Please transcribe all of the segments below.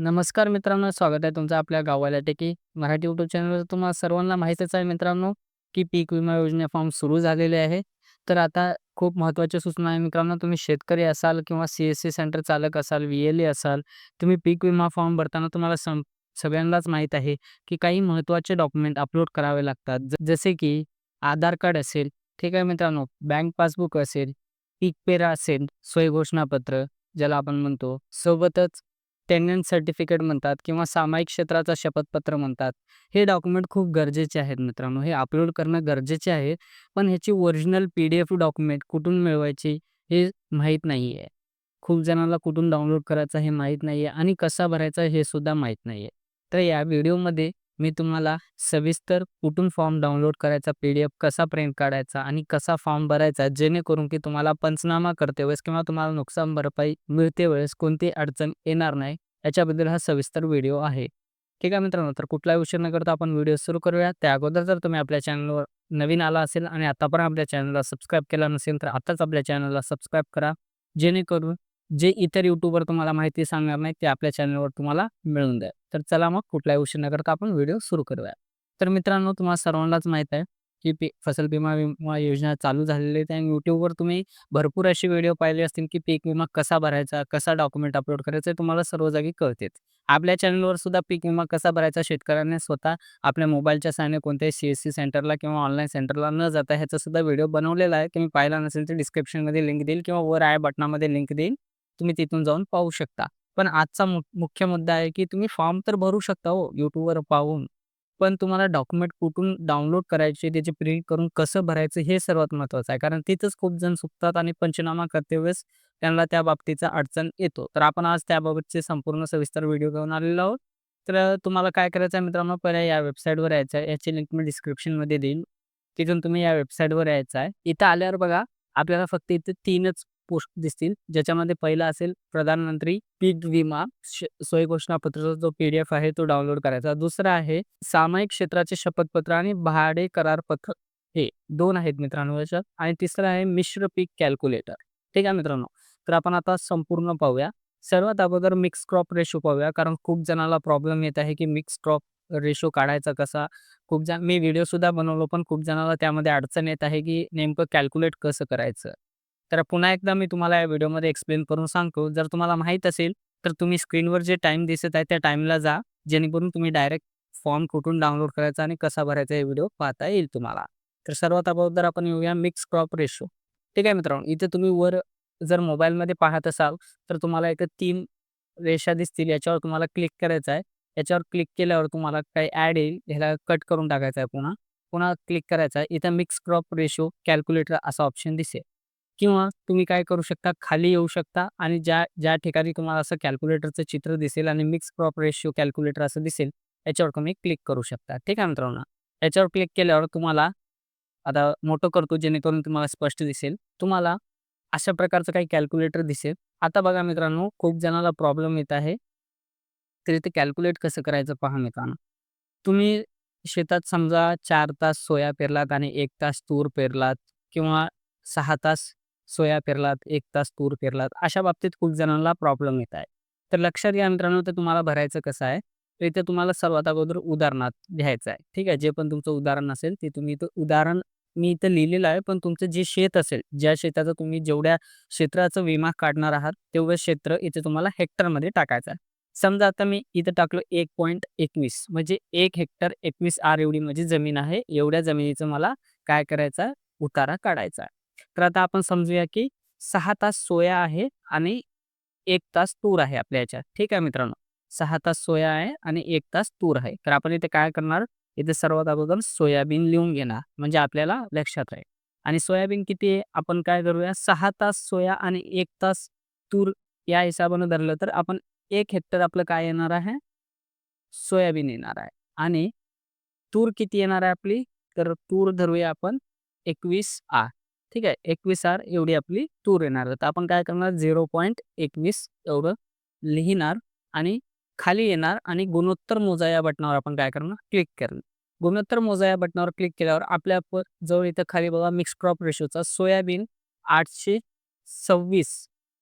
नमस्कार मित्रांनो, स्वागत आहे तुमचं आपल्या गावाला टेकी मराठी यूट्यूब चॅनलवर. तुम्हाला सर्वांना माहीतच आहे मित्रांनो, की पीक विमा योजना फॉर्म सुरू झालेले आहे. तर आता खूप महत्त्वाची सूचना आहे मित्रांनो, तुम्ही शेतकरी असाल किंवा सी-एस-सी सेंटर चालक असाल, व्ही-एल-ए असाल, तुम्ही पीक विमा फॉर्म भरताना तुम्हाला सं सगळ्यांनाच माहीत आहे, की काही महत्त्वाचे डॉक्युमेंट अपलोड करावे लागतात. ज जसे की आधार कार्ड असेल, ठीक आहे मित्रांनो, बँक पासबुक असेल, पीक पेरा असेल, सोय घोषणापत्र ज्याला आपण म्हणतो, सोबतच टेनंट सर्टिफिकेट म्हणतात किंवा सामायिक क्षेत्राचा शपथपत्र म्हणतात. हे डॉक्युमेंट खूप गरजेचे आहेत मित्रांनो. हे अपलोड करणं गरजेचे आहे. पण ह्याची ओरिजिनल पी-डी-एफ डॉक्युमेंट कुठून मिळवायची हे माहीत नाही आहे. खूप जणांना कुठून डाउनलोड करायचा हे माहीत नाही आहे आणि कसा भरायचा हे सुद्धा माहीत नाही आहे. तर या व्हिडिओमध्ये मी तुम्हाला सविस्तर कुठून फॉर्म डाउनलोड करायचा, पी-डी-एफ कसा प्रिंट काढायचा आणि कसा फॉर्म भरायचा, जेणेकरून की तुम्हाला पंचनामा करते वेळेस किंवा तुम्हाला नुकसान भरपाई मिळते वेळेस कोणतीही अडचण येणार नाही, याच्याबद्दल हा सविस्तर व्हिडिओ आहे. ठीक आहे मित्रांनो, तर कुठलाही उशीर न करता आपण व्हिडिओ सुरू करूया. त्या अगोदर जर तुम्ही आपल्या चॅनलवर नवीन आला असेल आणि आता पण आपल्या चॅनलला सबस्क्राईब केला नसेल, तर आताच आपल्या चॅनलला सबस्क्राईब करा. जेणेकरून जे इतर युट्यूबवर तुम्हाला माहिती सांगणार नाही ते आपल्या चॅनलवर तुम्हाला मिळून जाईल. तर चला मग कुठलाही उशीर न करता आपण व्हिडिओ सुरू करूया. तर मित्रांनो, तुम्हाला सर्वांनाच माहीत आहे, की पी फसल विमा विमा योजना चालू झालेली आहे आणि यूट्यूबवर तुम्ही भरपूर असे व्हिडिओ पाहिले असतील, की पीक विमा कसा भरायचा, कसा डॉक्युमेंट अपलोड करायचा, हे तुम्हाला सर्व जागी कळतेच. आपल्या चॅनलवर सुद्धा पीक विमा कसा भरायचा शेतकऱ्यांनी स्वतः आपल्या मोबाईलच्या सहाय्याने कोणत्याही सी-एस-सी सेंटरला किंवा ऑनलाईन सेंटरला न जाता ह्याचा सुद्धा व्हिडिओ बनवलेला आहे. तुम्ही पाहिला नसेल तर डिस्क्रिप्शनमध्ये लिंक देईल किंवा वर आय बटनामध्ये लिंक देईल. तुम्ही तिथून जाऊन पाहू शकता. पण आजचा मुख्य मुद्दा आहे, की तुम्ही फॉर्म तर भरू शकता हो यूट्यूबवर पाहून. पण तुम्हाला डॉक्युमेंट कुठून डाउनलोड करायचे, त्याचे प्रिंट करून कसं भरायचं हे सर्वात महत्वाचं आहे. कारण तिथंच खूप जण चुकतात आणि पंचनामा करते वेळेस त्यांना त्या बाबतीचा अडचण येतो. तर आपण आज त्याबाबतचे संपूर्ण सविस्तर व्हिडिओ घेऊन आलेलो आहोत. तर तुम्हाला काय करायचं आहे मित्रांनो, पहिल्या या वेबसाईटवर यायचं आहे. याची लिंक मी डिस्क्रिप्शनमध्ये देईन. तिथून तुम्ही या वेबसाईटवर यायचं आहे. इथं आल्यावर बघा, आपल्याला फक्त इथे तीनच पोस्ट दिसतील. ज्याच्यामध्ये पहिला असेल प्रधानमंत्री पीक विमा सोय घोषणापत्राचा जो पी-डी-एफ आहे तो डाउनलोड करायचा. दुसरा आहे सामायिक क्षेत्राचे शपथपत्र आणि भाडे करार पत्र. हे दोन आहेत मित्रांनो याच्यात आणि तिसरं आहे मिश्र पीक कॅल्क्युलेटर. ठीक आहे मित्रांनो. तर आपण आता संपूर्ण पाहूया. सर्वात अगोदर मिक्स क्रॉप रेशो पाहूया. कारण खूप जणाला प्रॉब्लेम येत आहे, की मिक्स क्रॉप रेशो काढायचा कसा? खूप जण मी व्हिडिओ सुद्धा बनवलो, पण खूप जणाला त्यामध्ये अडचण येत आहे, की नेमकं कॅल्क्युलेट कसं करायचं? तर पुन्हा एकदा मी तुम्हाला या व्हिडिओमध्ये एक्सप्लेन करून सांगतो. जर तुम्हाला माहीत असेल, तर तुम्ही स्क्रीनवर जे टाईम दिसत आहे त्या टाईमला जा. जेणेकरून तुम्ही डायरेक्ट फॉर्म कुठून डाउनलोड करायचा आणि कसा भरायचा हे व्हिडिओ पाहता येईल तुम्हाला. तर सर्वात अगोदर आपण येऊया मिक्स क्रॉप रेशो. ठीक आहे मित्रांनो. इथे तुम्ही वर जर मोबाईलमध्ये पाहत असाल, तर तुम्हाला इथे तीन रेषा दिसतील. याच्यावर तुम्हाला क्लिक करायचं आहे. याच्यावर क्लिक केल्यावर तुम्हाला काही ॲड येईल. ह्याला कट करून टाकायचं आहे पुन्हा. पुन्हा क्लिक करायचं आहे. इथं मिक्स क्रॉप रेशो कॅल्क्युलेटर असा ऑप्शन दिसेल. किंवा तुम्ही काय करू शकता, खाली येऊ शकता आणि ज्या ज्या ठिकाणी तुम्हाला असं कॅल्क्युलेटरचं चित्र दिसेल आणि मिक्स क्रॉप रेशिओ कॅल्क्युलेटर असं दिसेल, याच्यावर तुम्ही क्लिक करू शकता. ठीक आहे मित्रांनो. याच्यावर क्लिक केल्यावर तुम्हाला आता मोठं करतो जेणेकरून तुम्हाला स्पष्ट दिसेल. तुम्हाला अशा प्रकारचं काही कॅल्क्युलेटर दिसेल. आता बघा मित्रांनो, खूप जणाला प्रॉब्लेम येत आहे. तरी ते कॅल्क्युलेट कसं करायचं पहा मित्रांनो. तुम्ही शेतात समजा चार तास सोया पेरलात आणि एक तास तूर पेरलात किंवा सहा तास सोया पेरलात, एक तास तूर पेरलात. अशा बाबतीत खूप जणांना प्रॉब्लेम येत आहे. तर लक्षात घ्या मित्रांनो, तर तुम्हाला भरायचं कसं आहे? तर इथे तुम्हाला सर्वात अगोदर उदाहरणात घ्यायचं आहे. ठीक आहे. जे पण तुमचं उदाहरण असेल ते तुम्ही इथं उदाहरण मी इथं लिहिलेलं आहे. पण तुमचं जे शेत असेल, ज्या शेताचं तुम्ही जेवढ्या क्षेत्राचा विमा काढणार आहात, तेवढं क्षेत्र इथे तुम्हाला हेक्टरमध्ये टाकायचं आहे. समजा आता मी इथं टाकलो एक पॉईंट एकवीस म्हणजे एक हेक्टर 21 आर एवढी म्हणजे जमीन आहे. एवढ्या जमिनीचं मला काय करायचं उतारा काढायचा आहे. तर आता आपण समजूया, की सहा तास सोया आहे आणि एक तास तूर आहे आपल्या याच्यात ठीक आहे मित्रांनो. सहा तास सोया आहे आणि एक तास तूर आहे. तर आपण इथे काय करणार? इथे सर्वात अगोदर सोयाबीन लिहून घेणार. म्हणजे आपल्याला लक्षात राहील. आणि सोयाबीन किती आहे? आपण काय करूया सहा तास सोया आणि एक तास तूर या हिशोबाने धरलं तर आपण एक हेक्टर आपलं काय येणार आहे? सोयाबीन येणार आहे. आणि तूर किती येणार आहे आपली? तर तूर धरूया आपण एकवीस आठ ठीक आहे. 21 आर एवढी आपली तूर येणार तर आपण काय करणार 0.21 एवढं लिहिणार आणि खाली येणार आणि गुणोत्तर मोजा या बटनावर आपण काय करणार? क्लिक करणार. गुणोत्तर मोजा या बटनावर क्लिक केल्यावर आपल्या जवळ इथं खाली बघा मिक्स क्रॉप रेशोचा सोयाबीन 826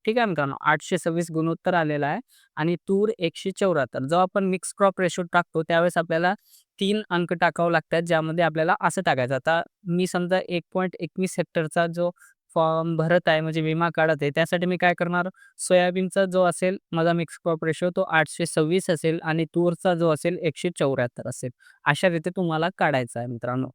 ठीक आहे मित्रांनो? आठशे सव्वीस गुणोत्तर आलेला आहे आणि तूर एकशे चौऱ्याहत्तर. जेव्हा आपण मिक्स क्रॉप रेशो टाकतो त्यावेळेस आपल्याला तीन अंक टाकावं लागतात ज्यामध्ये आपल्याला असं टाकायचं. आता मी समजा एक पॉईंट एकवीस हेक्टरचा जो फॉर्म भरत आहे म्हणजे विमा काढत आहे त्यासाठी मी काय करणार? सोयाबीनचा जो असेल माझा मिक्स क्रॉप रेशो तो आठशे सव्वीस असेल आणि तूरचा जो असेल एकशे चौऱ्याहत्तर असेल. अशा रीते तुम्हाला काढायचा आहे मित्रांनो.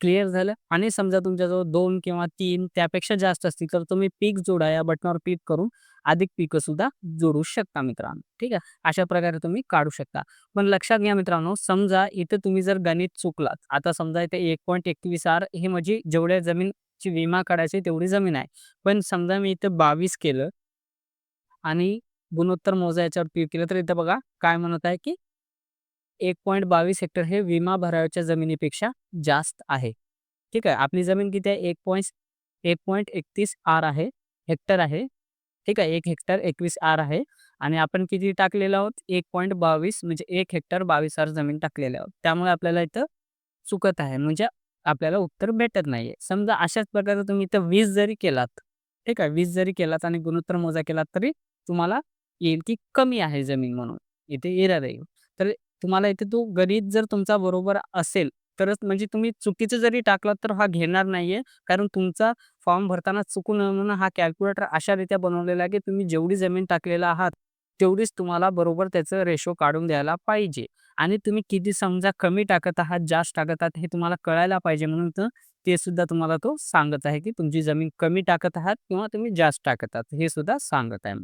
क्लिअर झालं. आणि समजा तुमच्याजवळ दोन किंवा तीन त्यापेक्षा जास्त असतील तर तुम्ही पीक जोडा या बटनावर पीक करून अधिक पिकं सुद्धा जोडू शकता मित्रांनो. ठीक आहे? अशा प्रकारे तुम्ही काढू शकता. पण लक्षात घ्या मित्रांनो समजा इथे तुम्ही जर गणित चुकलात आता समजा इथे एक पॉईंट एकवीस आर हे म्हणजे जेवढ्या जमीनची विमा काढायची तेवढी जमीन आहे. पण समजा मी इथं बावीस केलं आणि गुणोत्तर मोजा याच्यावर पीक केलं तर इथं बघा काय म्हणत आहे की एक पॉईंट बावीस हेक्टर हे विमा भराव्याच्या जमिनीपेक्षा जास्त आहे. ठीक आहे? आपली जमीन किती आहे? एक पॉईंट एक पॉईंट एकतीस आर आहे हेक्टर आहे. ठीक आहे? एक हेक्टर एकवीस आर आहे. आणि आपण किती टाकलेलं आहोत? एक पॉईंट बावीस म्हणजे एक हेक्टर बावीस आर जमीन टाकलेले आहोत. त्यामुळे आपल्याला इथं चुकत आहे. म्हणजे आपल्याला उत्तर भेटत नाहीये. समजा अशाच प्रकारे तुम्ही इथं वीस जरी केलात ठीक आहे? वीस जरी केलात आणि गुणोत्तर मोजा केलात तरी तुम्हाला येईल की कमी आहे जमीन म्हणून. इथे एरर येईल तर तुम्हाला इथे तो गणित जर तुमचा बरोबर असेल तरच म्हणजे तुम्ही चुकीचं जरी टाकलात तर हा घेणार नाहीये. कारण तुमचा फॉर्म भरताना चुकून म्हणून हा कॅल्क्युलेटर अशा रीत्या बनवलेला आहे की तुम्ही जेवढी जमीन टाकलेला आहात तेवढीच तुम्हाला बरोबर त्याचं रेशो काढून द्यायला पाहिजे. आणि तुम्ही किती समजा कमी टाकत आहात जास्त टाकत आहात हे तुम्हाला कळायला पाहिजे म्हणून तर ते सुद्धा तुम्हाला तो सांगत आहे की तुमची जमीन कमी टाकत आहात किंवा तुम्ही जास्त टाकत आहात हे सुद्धा सांगत आहे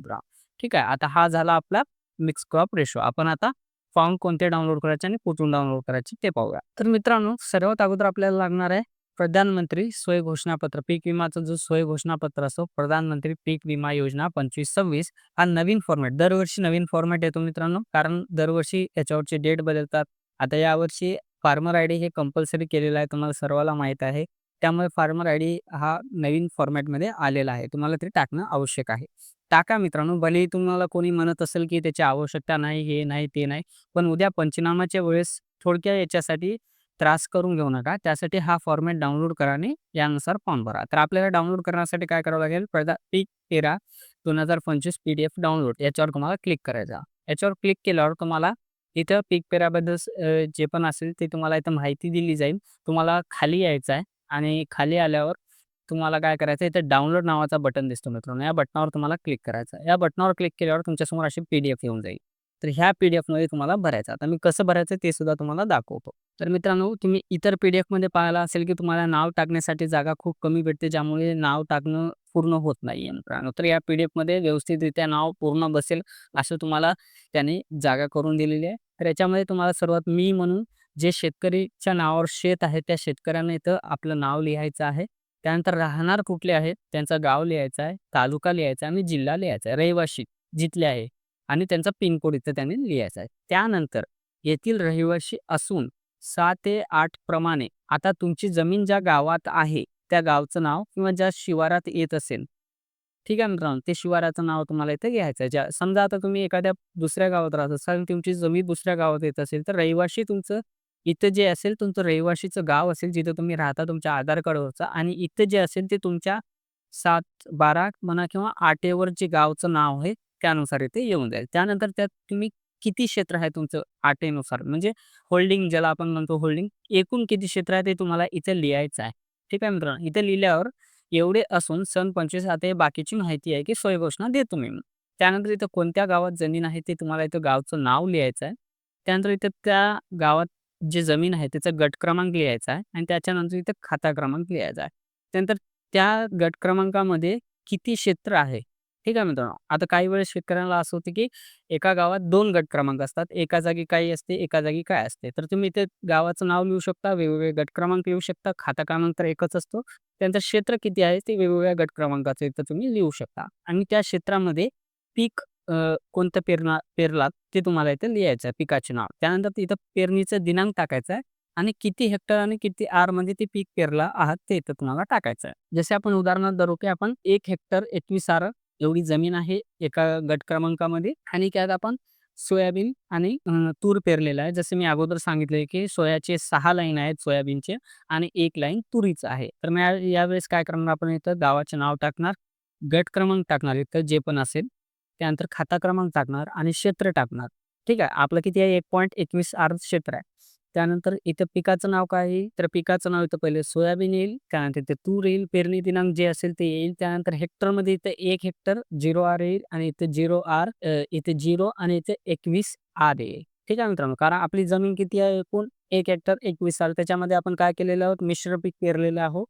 ठीक आहे आता हा झाला आपला मिक्स क्रॉप रेशो. आपण आता फॉर्म कोणते डाउनलोड करायचे आणि कुठून डाउनलोड करायचे ते पाहूया. तर मित्रांनो सर्वात अगोदर आपल्याला लागणार आहे प्रधानमंत्री स्वय घोषणापत्र. पीक विमाचा जो स्वय घोषणापत्र असतो प्रधानमंत्री पीक विमा योजना पंचवीस सव्वीस हा नवीन फॉर्मॅट दरवर्षी नवीन फॉर्मॅट येतो मित्रांनो कारण दरवर्षी याच्यावरचे डेट बदलतात. आता यावर्षी फार्मर आय डी हे कंपल्सरी केलेलं आहे तुम्हाला सर्वाला माहीत आहे. त्यामुळे फार्मर आय डी हा नवीन फॉर्मॅटमध्ये आलेला आहे. तुम्हाला ते टाकणं आवश्यक आहे. टाका मित्रांनो भलेही तुम्हाला कोणी म्हणत असेल की त्याची आवश्यकता नाही हे नाही ते नाही पण उद्या पंचनामाच्या वेळेस थोडक्या याच्यासाठी त्रास करून घेऊ नका. त्यासाठी हा फॉर्मॅट डाउनलोड करा आणि यानुसार फॉर्म भरा. तर आपल्याला डाउनलोड करण्यासाठी काय करावं लागेल? पहिला पीक तेरा दोन हजार पंचवीस पी डी एफ डाउनलोड. याच्यावर तुम्हाला क्लिक करायचा. याच्यावर क्लिक केल्यावर तुम्हाला इथं पीक पेराबद्दल जे पण असेल ते तुम्हाला इथं माहिती दिली जाईल. तुम्हाला खाली यायचं आहे. आणि खाली आल्यावर तुम्हाला काय करायचं इथे डाउनलोड नावाचा बटन दिसतो मित्रांनो. या बटनावर तुम्हाला क्लिक करायचं या बटनावर क्लिक केल्यावर तुमच्यासमोर अशी पी डी एफ येऊन जाईल. तर ह्या पी डी एफमध्ये तुम्हाला भरायचं आता मी कसं भरायचं ते सुद्धा तुम्हाला दाखवतो. तर मित्रांनो तुम्ही इतर पी डी एफमध्ये पाहायला असेल की तुम्हाला नाव टाकण्यासाठी जागा खूप कमी भेटते ज्यामुळे नाव टाकणं पूर्ण होत नाही मित्रांनो. तर या पी डी एफमध्ये व्यवस्थितरित्या नाव पूर्ण बसेल असं तुम्हाला त्याने जागा करून दिलेली आहे. तर याच्यामध्ये तुम्हाला सर्वात मी म्हणून जे शेतकरीच्या नावावर शेत आहे त्या शेतकऱ्यांना इथं आपलं नाव लिहायचं आहे. त्यानंतर राहणार कुठले आहेत त्यांचं गाव लिहायचं आहे तालुका लिहायचा आणि जिल्हा लिहायचा आहे. रहिवाशी जिथले आहे आणि त्यांचा पिनकोड इथं त्यांनी लिहायचा आहे. त्यानंतर येथील रहिवाशी असून सहा ते आठ प्रमाणे आता तुमची जमीन ज्या गावात आहे त्या गावचं नाव किंवा ज्या शिवारात येत असेल ठीक आहे मित्रांनो? ते शिवाराचं नाव तुम्हाला इथं घ्यायचं आहे. ज्या समजा आता तुम्ही एखाद्या दुसऱ्या गावात राहत असाल तुमची जमीन दुसऱ्या गावात येत असेल तर रहिवाशी तुमचं इथं जे असेल तुमचं रहिवाशीचं गाव असेल जिथं तुम्ही राहता तुमच्या आधार कार्डवरचं आणि इथं जे असेल ते तुमच्या सात बारा म्हणा किंवा आठेवर जे गावचं नाव आहे त्यानुसार इथे येऊन जाईल. त्यानंतर त्यात तुम्ही किती क्षेत्र आहे तुमचं आटेनुसार म्हणजे होल्डिंग ज्याला आपण म्हणतो होल्डिंग एकूण किती क्षेत्र आहे ते तुम्हाला इथे लिहायचं आहे. ठीक आहे मित्रांनो? इथे लिहिल्यावर एवढे असून सन पंचवीस आता हे बाकीची माहिती आहे की सोय घोषणा देतो मी. त्यानंतर इथं कोणत्या गावात जमीन आहे ते तुम्हाला इथं गावचं नाव लिहायचं आहे. त्यानंतर इथं त्या गावात जे जमीन आहे त्याचा गट क्रमांक लिहायचा आहे आणि त्याच्यानंतर इथं खाता क्रमांक लिहायचा आहे. त्यानंतर त्या गट क्रमांकामध्ये किती क्षेत्र आहे? ठीक आहे मित्रांनो आता काही वेळेस शेतकऱ्यांना असं होतं की एका गावात दोन गट क्रमांक असतात. एका जागी काही असते एका जागी काय असते. तर तुम्ही इथे गावाचं नाव लिहू शकता वेगवेगळे गट क्रमांक लिहू शकता खाता क्रमांक तर एकच असतो. त्यांचं क्षेत्र किती आहे ते वेगवेगळ्या गट क्रमांकाचं इथं तुम्ही लिहू शकता. आणि त्या क्षेत्रामध्ये पीक कोणतं पेरणार पेरलात ते तुम्हाला इथे लिहायचं आहे पिकाचे नाव. त्यानंतर इथं पेरणीचा दिनांक टाकायचा आहे आणि किती हेक्टर आणि किती आरमध्ये ते पीक पेरला आहात ते इथं तुम्हाला टाकायचं आहे. जसे आपण उदाहरणार्थ धरू की आपण एक हेक्टर एकवीस आर एवढी जमीन आहे एका गट क्रमांकामध्ये आणि त्यात आपण सोयाबीन आणि तूर पेरलेलं आहे. जसं मी अगोदर सांगितले की सोयाचे सहा लाईन आहेत सोयाबीनचे आणि एक लाईन तुरीचं आहे. तर मी यावेळेस काय करणार आपण इथं गावाचे नाव टाकणार गट क्रमांक टाकणार इथं जे पण असेल. त्यानंतर खाता क्रमांक टाकणार आणि क्षेत्र टाकणार. ठीक आहे. आपलं किती आहे 1.21 आर क्षेत्र आहे. त्यानंतर इथं पिकाचं नाव काय आहे? तर पिकाचं नाव इथं पहिले सोयाबीन येईल. त्यानंतर इथे तूर येईल. पेरणी दिनांक जे असेल ते येईल. त्यानंतर हेक्टरमध्ये इथं एक हेक्टर झिरो आर येईल आणि इथे झिरो आर इथे झिरो आणि इथे 21 आर येईल. ठीक आहे मित्रांनो. कारण आपली जमीन किती आहे एकूण एक हेक्टर 21 आर. त्याच्यामध्ये आपण काय केलेलं आहोत मिश्र पीक पेरलेलं आहोत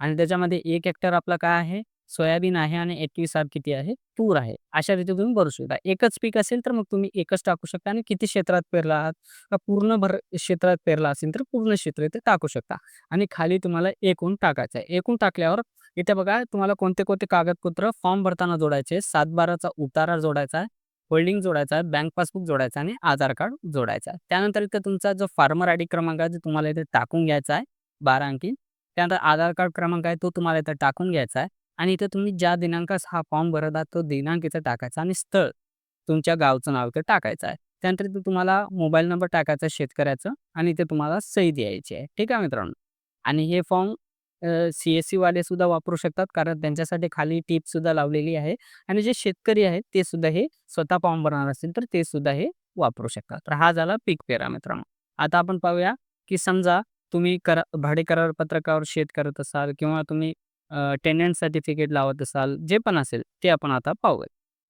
आणि त्याच्यामध्ये एक हेक्टर आपला काय आहे सोयाबीन आहे आणि 21 आर किती आहे तूर आहे. अशा रीती तुम्ही भरू शकता. एकच पीक असेल तर मग तुम्ही एकच टाकू शकता आणि किती क्षेत्रात पेरला आहात पूर्ण भर क्षेत्रात पेरला असेल तर पूर्ण क्षेत्र इथे टाकू शकता आणि खाली तुम्हाला एकूण टाकायचं आहे. एकूण टाकल्यावर इथे बघा तुम्हाला कोणते कोणते कागदपत्र फॉर्म भरताना जोडायचे. 7/12चा उतारा जोडायचा आहे. होल्डिंग जोडायचा आहे. बँक पासबुक जोडायचा आणि आधार कार्ड जोडायचा आहे. त्यानंतर इथे तुमचा जो फार्मर आयडी क्रमांक आहे, तो तुम्हाला इथे टाकून घ्यायचा आहे 12 अंकी. त्यानंतर आधार कार्ड क्रमांक आहे, तो तुम्हाला इथे टाकून घ्यायचा आहे आणि इथं तुम्ही ज्या दिनांकास हा फॉर्म भरत आहात, तो दिनांक इथं टाकायचा आणि स्थळ तुमच्या गावचं नाव इथं टाकायचं आहे. त्यानंतर इथं तुम्हाला मोबाईल नंबर टाकायचा शेतकऱ्याचं आणि इथे तुम्हाला सही द्यायची आहे. ठीक आहे मित्रांनो. आणि हे फॉर्म सी-एस-सी वाले सुद्धा वापरू शकतात कारण त्यांच्यासाठी खाली टीप सुद्धा लावलेली आहे आणि जे शेतकरी आहेत ते सुद्धा हे स्वतः फॉर्म भरणार असतील तर ते सुद्धा हे वापरू शकतात. तर हा झाला पीक पेरा मित्रांनो. आता आपण पाहूया की समजा तुम्ही करा भाडे करार पत्रकावर शेत करत असाल किंवा तुम्ही टेनंट सर्टिफिकेट लावत असाल, जे पण असेल ते आपण आता पाहूया.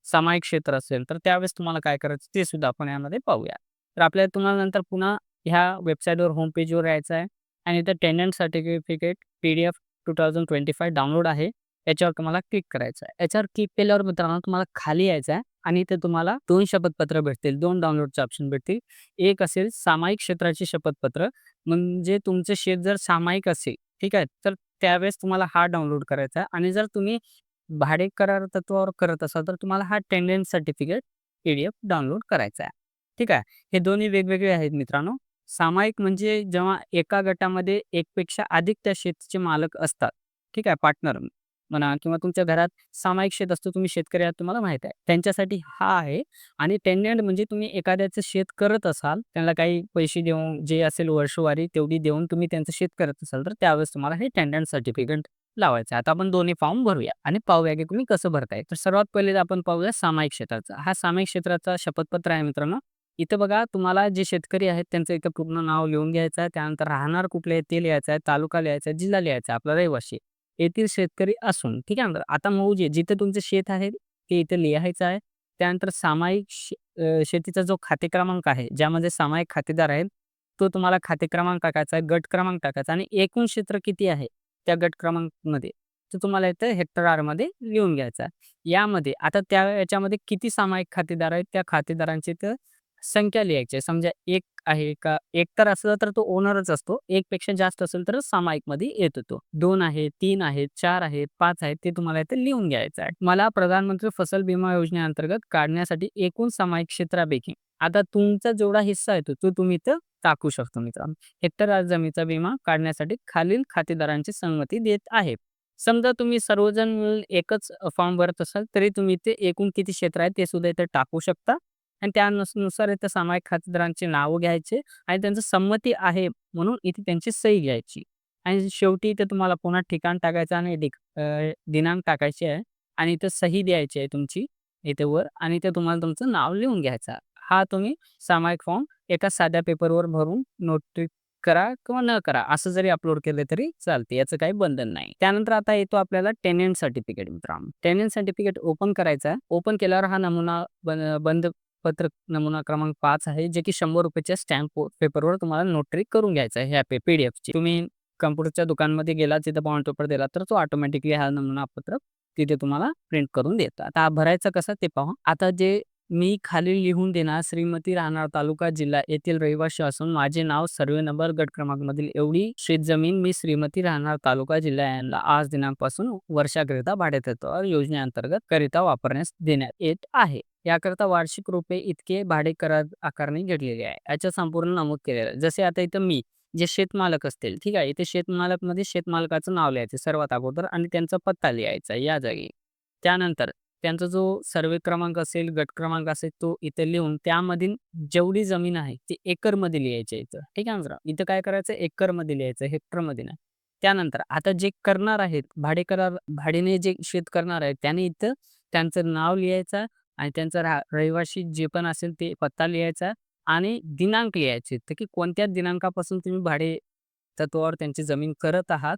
सामायिक क्षेत्र असेल तर त्यावेळेस तुम्हाला काय करायचं ते सुद्धा आपण यामध्ये पाहूया. तर आपल्याला तुम्हाला नंतर पुन्हा ह्या वेबसाईटवर होम पेजवर यायचं आहे आणि इथं टेनंट सर्टिफिकेट पी-डी-एफ 2025 डाउनलोड आहे. याच्यावर तुम्हाला क्लिक करायचं आहे. याच्यावर क्लिक केल्यावर मित्रांनो तुम्हाला खाली यायचं आहे आणि इथे तुम्हाला दोन शपथपत्र भेटतील. दोन डाउनलोडचे ऑप्शन भेटतील. एक असेल सामायिक क्षेत्राचे शपथपत्र म्हणजे तुमचं शेत जर सामायिक असेल, ठीक आहे. तर त्यावेळेस तुम्हाला हा डाउनलोड करायचा आहे आणि जर तुम्ही भाडे करार तत्वावर करत असाल तर तुम्हाला हा टेंडन्स सर्टिफिकेट पी-डी-एफ डाउनलोड करायचा आहे. ठीक आहे. हे दोन्ही वेगवेगळे आहेत मित्रांनो. सामायिक म्हणजे जेव्हा एका गटामध्ये एकपेक्षा अधिक त्या शेतीचे मालक असतात. ठीक आहे. पार्टनर म्हणा किंवा तुमच्या घरात सामायिक शेत असतो तुम्ही शेतकरी आहात तुम्हाला माहीत आहे. त्यांच्यासाठी हा आहे आणि टेनंट म्हणजे तुम्ही एखाद्याचं शेत करत असाल, त्यांना काही पैसे देऊन जे असेल वर्षवारी तेवढी देऊन तुम्ही त्यांचं शेत करत असाल तर त्यावेळेस तुम्हाला हे टेनंट सर्टिफिकेट लावायचं आहे. आता आपण दोन्ही फॉर्म भरूया आणि पाहूया की तुम्ही कसं भरताय. तर सर्वात पहिले आपण पाहूया सामायिक क्षेत्राचा. हा सामायिक क्षेत्राचा शपथपत्र आहे मित्रांनो. इथं बघा तुम्हाला जे शेतकरी आहेत त्यांचं इथं पूर्ण नाव लिहून घ्यायचं आहे. त्यानंतर राहणार कुठले आहे ते लिहायचं आहे. तालुका लिहायचा आहे, जिल्हा लिहायचा आहे, आपला रहिवासी. येथील शेतकरी असून ठीक आहे. आता मौजे जिथे तुमचे शेत आहे ते इथे लिहायचं आहे. त्यानंतर सामायिक शे शेतीचा जो खाते क्रमांक आहे, ज्यामध्ये सामायिक खातेदार आहेत, तो तुम्हाला खाते क्रमांक टाकायचा आहे, गट क्रमांक टाकायचा आणि एकूण क्षेत्र किती आहे त्या गट क्रमांकमध्ये तर तुम्हाला इथं हेक्टर आरमध्ये लिहून घ्यायचा आहे. यामध्ये आता त्या याच्यामध्ये किती सामायिक खातेदार आहेत त्या खातेदारांचे इथं संख्या लिहायची आहे. समजा 1 आहे का 1 तर असलं तर तो ओनरच असतो. 1 पेक्षा जास्त असेल तर सामायिकमध्ये येतो तो. 2 आहे, 3 आहेत, 4 आहेत, 5 आहेत ते तुम्हाला इथे लिहून घ्यायचं आहे. मला प्रधानमंत्री फसल विमा योजनेअंतर्गत काढण्यासाठी एकूण सामायिक क्षेत्रापैकी आता तुमचा जेवढा हिस्सा आहे तो तुम्ही इथं टाकू शकतो मित्रांनो. हेक्टर जमीचा जमिनीचा विमा काढण्यासाठी खालील खातेदारांची संमती देत आहे. समजा तुम्ही सर्वजण मिळून एकच फॉर्म भरत असाल तरी तुम्ही इथे एकूण किती क्षेत्र आहे ते सुद्धा इथे टाकू शकता आणि त्यानुसार इथं सामायिक खातेदारांची नावं घ्यायचे आणि त्यांचं संमती आहे म्हणून इथे त्यांची सही घ्यायची आणि शेवटी इथे तुम्हाला पुन्हा ठिकाण टाकायचं आणि दिनांक टाकायची आहे आणि इथे सही द्यायची आहे तुमची इथे वर आणि इथे तुम्हाला तुमचं नाव लिहून घ्यायचं हा तुम्ही सामायिक फॉर्म एका साध्या पेपरवर भरून नोटरी करा किंवा न करा असं जरी अपलोड केलं तरी चालते. याचं काही बंधन नाही. त्यानंतर आता येतो आपल्याला टेनंट सर्टिफिकेट मित्रांनो. टेनंट सर्टिफिकेट ओपन करायचं आहे. ओपन केल्यावर हा नमुना बंद पत्रक नमुना क्रमांक पाच आहे जे की शंभर रुपयाच्या स्टॅम्प पेपरवर तुम्हाला नोटरी करून घ्यायचं आहे ह्या पे पी-डी-एफची. तुम्ही कम्प्युटरच्या दुकानमध्ये गेला तिथं बॉन्ड पेपर दिला तर तो ऑटोमॅटिकली हा नमुना पत्रक तिथे तुम्हाला प्रिंट करून देतात. आता भरायचं कसं ते पाहू. आता जे मी खाली लिहून देणार श्रीमती राहणार तालुका जिल्हा येथील रहिवासी असून माझे नाव सर्वे नंबर गट क्रमांक मधील एवढी शेतजमीन मी श्रीमती राहणार तालुका जिल्हा यांना आज दिनांकपासून वर्षाकरिता भाडेतत्वावर योजनेअंतर्गत करिता वापरण्यास देण्यात येत आहे. याकरिता वार्षिक रुपये इतके भाडे करार आकारणी घेतलेली आहे. याच्या संपूर्ण नमूद केलेलं आहे. जसे आता इथं मी जे शेतमालक असतील ठीक आहे. इथे शेतमालकमध्ये शेतमालकाचं नाव लिहायचं सर्वात अगोदर आणि त्यांचा पत्ता लिहायचा या जागी. त्यानंतर त्यांचा जो सर्वे क्रमांक असेल, गट क्रमांक असेल तो इथे लिहून त्यामधील जेवढी जमीन आहे ती एकरमध्ये लिहायची इथं. ठीक आहे मित्रांनो. इथं काय करायचं एकरमध्ये लिहायचं हेक्टरमध्ये नाही. त्यानंतर आता जे करणार आहेत, भाडेकरार भाडेने जे शेत करणार आहेत, त्याने इथं त्यांचं नाव लिहायचं आणि त्यांचा रा रहिवासी जे पण असेल ते पत्ता लिहायचा आणि दिनांक लिहायचे. तर की कोणत्या दिनांकापासून तुम्ही भाडे तत्त्वावर त्यांची जमीन करत आहात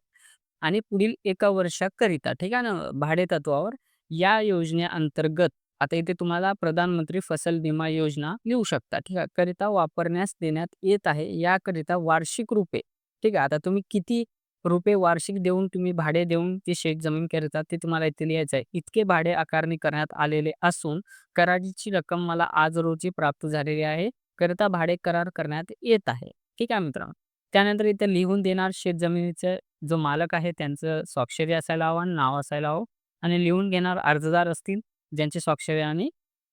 आणि पुढील एका वर्षाकरिता, ठीक आहे ना, भाडे तत्वावर या योजनेअंतर्गत आता इथे तुम्हाला प्रधानमंत्री फसल विमा योजना लिहू शकता, ठीक आहे. करिता वापरण्यास देण्यात येत आहे. याकरिता वार्षिक रुपये, ठीक आहे. आता तुम्ही किती रुपये वार्षिक देऊन तुम्ही भाडे देऊन ती शेतजमीन करता ते तुम्हाला इथे लिहायचं आहे. इतके भाडे आकारणी करण्यात आलेले असून कराराची रक्कम मला आज रोजी प्राप्त झालेली आहे. करिता भाडे करार करण्यात येत आहे. ठीक आहे मित्रांनो. त्यानंतर इथे लिहून देणार शेतजमिनीचा जो मालक आहे त्यांचं स्वाक्षरी असायला हवं, नाव असायला हवं आणि लिहून घेणार अर्जदार असतील ज्यांची स्वाक्षरी आणि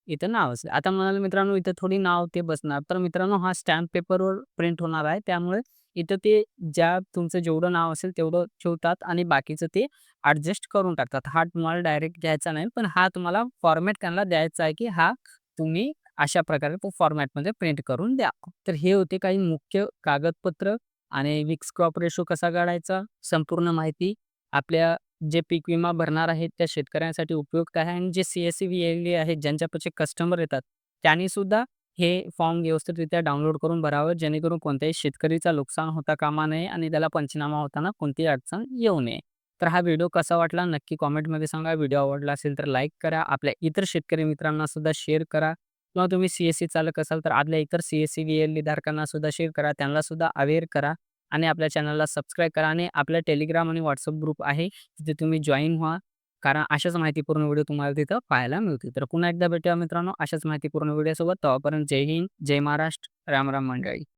इथं नाव असेल. आता म्हणाल मित्रांनो इथं थोडी नाव ते बसणार. तर मित्रांनो हा स्टॅम्प पेपरवर प्रिंट होणार आहे. त्यामुळे इथं ते ज्या तुमचं जेवढं नाव असेल तेवढं ठेवतात आणि बाकीचं ते ॲडजस्ट करून टाकतात. हा तुम्हाला डायरेक्ट घ्यायचा नाही, पण हा तुम्हाला फॉर्मॅट त्यांना द्यायचा आहे, की हा तुम्ही अशा प्रकारे तो फॉर्मॅटमध्ये प्रिंट करून द्या. तर हे होते काही मुख्य कागदपत्र आणि विक्स क्रॉप रेशो कसा काढायचा, संपूर्ण माहिती आपल्या जे पीक विमा भरणार आहेत त्या शेतकऱ्यांसाठी उपयुक्त आहे आणि जे सी-एस-सी, व्ही-एल-डी आहेत ज्यांच्यापाशी कस्टमर येतात, त्यांनी सुद्धा हे फॉर्म व्यवस्थितरित्या डाउनलोड करून भरावं, जेणेकरून कोणत्याही शेतकरीचं नुकसान होता कामा नये आणि त्याला पंचनामा होताना कोणतीही अडचण येऊ नये. तर हा व्हिडिओ कसा वाटला नक्की कॉमेंटमध्ये सांगा. व्हिडिओ आवडला असेल तर लाईक करा. आपल्या इतर शेतकरी मित्रांना सुद्धा शेअर करा किंवा तुम्ही सी-एस-सी चालक असाल तर आपल्या इतर सी-एस-सी, व्ही-एल-डी धारकांना सुद्धा शेअर करा. त्यांना सुद्धा अवेअर करा आणि आपल्या चॅनलला सबस्क्राईब करा आणि आपल्या टेलिग्राम आणि व्हॉट्सअप ग्रुप आहे, तिथे तुम्ही जॉईन व्हा. कारण अशाच माहितीपूर्ण व्हिडिओ तुम्हाला तिथं पाहायला मिळतील. तर पुन्हा एकदा भेटूया मित्रांनो अशाच माहितीपूर्ण व्हिडिओसोबत. तोपर्यंत जय हिंद, जय महाराष्ट्र, राम राम मंडळी.